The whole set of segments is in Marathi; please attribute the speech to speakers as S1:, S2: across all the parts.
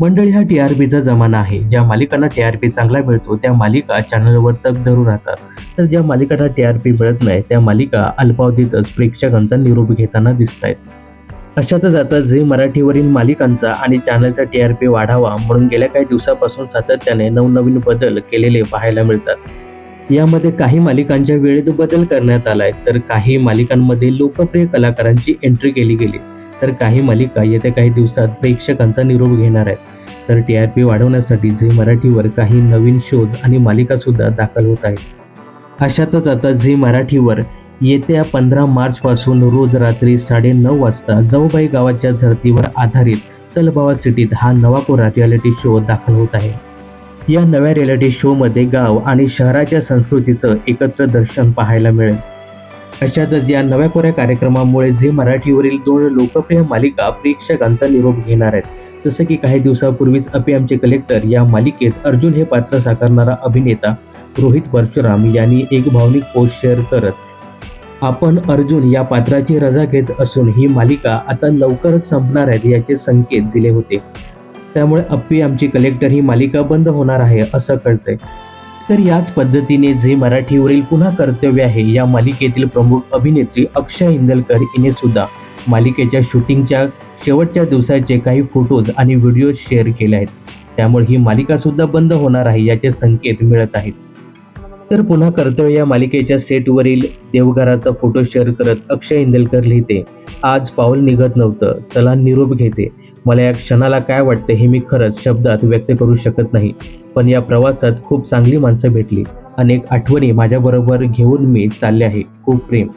S1: मंडळी हा टी आर पीचा जमाना आहे. ज्या मालिकांना टी आर पी चांगला मिळतो त्या मालिका चॅनलवर तग धरून राहतात. तर ज्या मालिकांना टी आर पी मिळत नाही त्या मालिका अल्पावधीतच प्रेक्षकांचा निरोप घेताना दिसत आहेत अशातच आता झी मराठीवरील मालिकांचा आणि चॅनलचा टी आर पी वाढावा म्हणून गेल्या काही दिवसापासून सातत्याने नवनवीन बदल केलेले पाहायला मिळतात. यामध्ये काही मालिकांच्या वेळेत बदल करण्यात आलाय तर काही मालिकांमध्ये लोकप्रिय कलाकारांची एंट्री केली गेली. तर काही मालिका येत्या काही दिवसात प्रेक्षकांचा निरोप घेणार आहेत. तर टी आर पी वाढवण्यासाठी झी मराठीवर काही नवीन शोज आणि मालिकासुद्धा दाखल होत आहेत. अशातच आता झी मराठीवर येत्या पंधरा मार्चपासून रोज रात्री साडेनऊ वाजता जाऊबाई गावाच्या धर्तीवर आधारित चलबावा सिटीत हा नवा रियालिटी शो दाखल होत आहे. या नव्या रियालिटी शोमध्ये गाव आणि शहराच्या संस्कृतीचं एकत्र दर्शन पाहायला मिळेल. अशातच या नव्या कोऱ्या कार्यक्रमामुळे झी मराठीवरील दोन लोकप्रिय मालिका प्रेक्षकांचा निरोप घेणार आहेत. जसं की काही दिवसापूर्वीच अपी आमचे कलेक्टर या मालिकेत अर्जुन हे पात्र साकारणारा अभिनेता रोहित परशुराम यांनी एक भावनिक पोस्ट शेअर करत आपण अर्जुन या पात्राची रजा घेत असून ही मालिका आता लवकरच संपणार आहेत याचे संकेत दिले होते. त्यामुळे अप्पी आमची कलेक्टर ही मालिका बंद होणार आहे असं कळतंय. तर याच पद्धतीने जे मराठीवरील पुन्हा कर्तव्य आहे या मालिकेतील प्रमुख अभिनेत्री अक्षय इंदलकर हिने सुद्धा मालिकेच्या शूटिंगच्या शेवटच्या दिवसाचे काही फोटोज आणि व्हिडिओ शेअर केले आहेत. त्यामुळे ही मालिका सुद्धा बंद होणार आहे याचे संकेत मिळत आहेत. तर पुन्हा कर्तव्य या मालिकेच्या सेटवरील देवघराचा फोटो शेअर करत अक्षय इंदलकर लिहिते आज पाऊल निघत नव्हतं चला निरोप घेते. मला या क्षणाला काय वाटतं हे मी खरंच शब्दात व्यक्त करू शकत नाही. पण या प्रवासात खूप चांगली माणसं भेटली. अनेक आठवणी माझ्याबरोबर घेऊन मी चालले आहे. खूप प्रेम.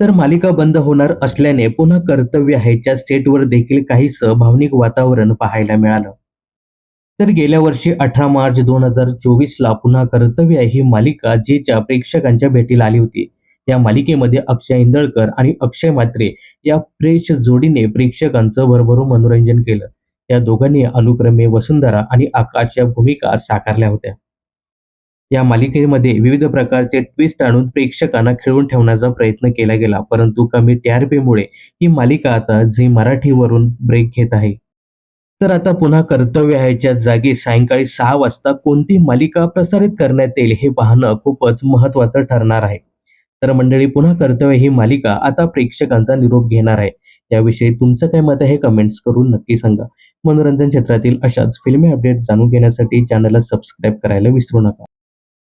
S1: तर मालिका बंद होणार असल्याने पुन्हा कर्तव्य ह्याच्या सेटवर देखील काहीसं भावनिक वातावरण पाहायला मिळालं. तर गेल्या वर्षी अठरा मार्च दोन हजार चोवीसला पुन्हा कर्तव्य आहे ही मालिका जेच्या प्रेक्षकांच्या भेटीला आली होती. या मालिकेमध्ये अक्षय इंदळकर आणि अक्षय मात्रे या फ्रेश जोडीने प्रेक्षकांचं भरभरून मनोरंजन केलं. या दोघांनी अनुक्रमे वसुंधरा आणि आकाश या भूमिका साकारल्या होत्या. या मालिकेमध्ये विविध प्रकारचे ट्विस्ट आणून प्रेक्षकांना खेळून ठेवण्याचा प्रयत्न केला गेला परंतु कमी टीआरपीमुळे ही मालिका आता झी मराठीवरून ब्रेक घेत आहे. तर आता पुन्हा कर्तव्य आहेच्या जागी सायंकाळी सहा वाजता कोणती मालिका प्रसारित करण्यात येईल हे पाहणं खूपच महत्वाचं ठरणार आहे. तर मंडळी पुन्हा कर्तव्य ही मालिका आता प्रेक्षकांचा निरोप घेणार आहे. याविषयी तुमचं काय मत आहे कमेंट्स करून नक्की सांगा. मनोरंजन क्षेत्रातील अशाच फिल्मी अपडेट जाणून घेण्यासाठी चॅनलला सबस्क्राईब करायला विसरू नका.